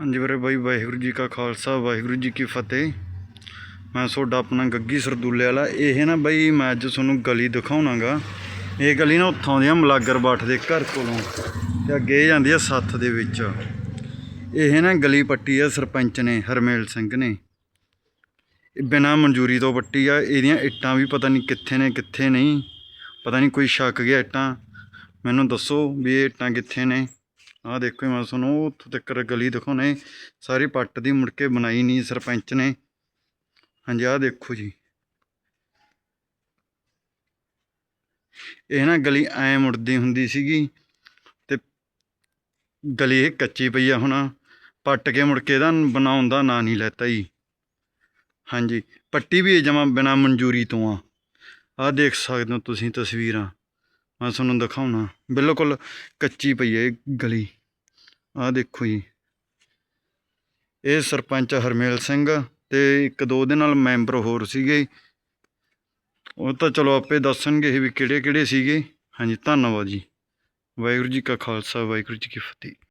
ਹਾਂਜੀ ਵੀਰੇ, ਬਾਈ, ਵਾਹਿਗੁਰੂ ਜੀ ਕਾ ਖਾਲਸਾ, ਵਾਹਿਗੁਰੂ ਜੀ ਕੀ ਫਤਿਹ। ਮੈਂ ਤੁਹਾਡਾ ਆਪਣਾ ਗੱਗੀ ਸਰਦੂਲੇ ਵਾਲਾ। ਇਹ ਨਾ ਬਾਈ, ਮੈਂ ਅੱਜ ਤੁਹਾਨੂੰ ਗਲੀ ਦਿਖਾਉਣਾਗਾ। ਇਹ ਗਲੀ ਨਾ ਉੱਥੋਂ ਦੀ ਆ ਮਲਾਗਰ ਬਾਠ ਦੇ ਘਰ ਕੋਲੋਂ ਤੇ ਅੱਗੇ ਜਾਂਦੀ ਆ ਸੱਥ ਦੇ ਵਿੱਚ। ਇਹ ਨਾ ਗਲੀ ਪੱਟੀ ਆ ਸਰਪੰਚ ਨੇ, ਹਰਮੇਲ ਸਿੰਘ ਨੇ। ਇਹ ਬਿਨਾਂ ਮਨਜ਼ੂਰੀ ਤੋਂ ਪੱਟੀ ਆ। ਇਹਦੀਆਂ ਇੱਟਾਂ ਵੀ ਪਤਾ ਨਹੀਂ ਕਿੱਥੇ ਨੇ, ਕਿੱਥੇ ਨਹੀਂ। ਪਤਾ ਨਹੀਂ ਕੋਈ ਛੱਕ ਗਿਆ ਇੱਟਾਂ। ਮੈਨੂੰ ਦੱਸੋ ਵੀ ਇਹ ਇੱਟਾਂ ਕਿੱਥੇ ਨੇ। ਆਹ ਦੇਖੋ ਮੈਂ ਤੁਹਾਨੂੰ ਉੱਥੋਂ ਤੱਕ ਗਲੀ ਦਿਖਾਉਣੇ ਸਾਰੀ ਪੱਟ ਦੀ ਮੁੜ ਕੇ ਬਣਾਈ ਨਹੀਂ, ਸਰਪੰਚ ਨੇ। ਹਾਂਜੀ, ਆਹ ਦੇਖੋ ਜੀ। ਇਹ ਨਾ ਗਲੀ ਐ ਮੁੜਦੀ ਹੁੰਦੀ ਸੀਗੀ ਤੇ ਗਲੀ ਇਹ ਕੱਚੀ ਪਈ ਆ ਹੁਣ। ਪੱਟ ਕੇ ਮੁੜ ਕੇ ਇਹਦਾ ਬਣਾਉਣ ਦਾ ਨਾਂ ਨਹੀਂ ਲੈਤਾ ਜੀ। ਹਾਂਜੀ, ਪੱਟੀ ਵੀ ਜਮਾ ਬਿਨਾ ਮਨਜ਼ੂਰੀ ਤੋਂ ਆ। ਆਹ ਦੇਖ ਸਕਦੇ ਹੋ ਤੁਸੀਂ ਤਸਵੀਰਾਂ। ਮੈਂ ਤੁਹਾਨੂੰ ਦਿਖਾਉਣਾ। ਬਿਲਕੁਲ ਕੱਚੀ ਪਈ ਹੈ ਇਹ ਗਲੀ। ਆਹ ਦੇਖੋ ਜੀ। ਇਹ ਸਰਪੰਚ ਹਰਮੇਲ ਸਿੰਘ ਤੇ ਇੱਕ ਦੋ ਦੇ ਨਾਲ ਮੈਂਬਰ ਹੋਰ ਸੀਗੇ। ਉਹ ਤਾਂ ਚਲੋ ਆਪੇ ਦੱਸਣਗੇ ਵੀ ਕਿਹੜੇ ਕਿਹੜੇ ਸੀਗੇ। ਹਾਂਜੀ, ਧੰਨਵਾਦ ਜੀ। ਵਾਹਿਗੁਰੂ ਜੀ ਕਾ ਖਾਲਸਾ, ਵਾਹਿਗੁਰੂ ਜੀ ਕੀ ਫਤਿਹ।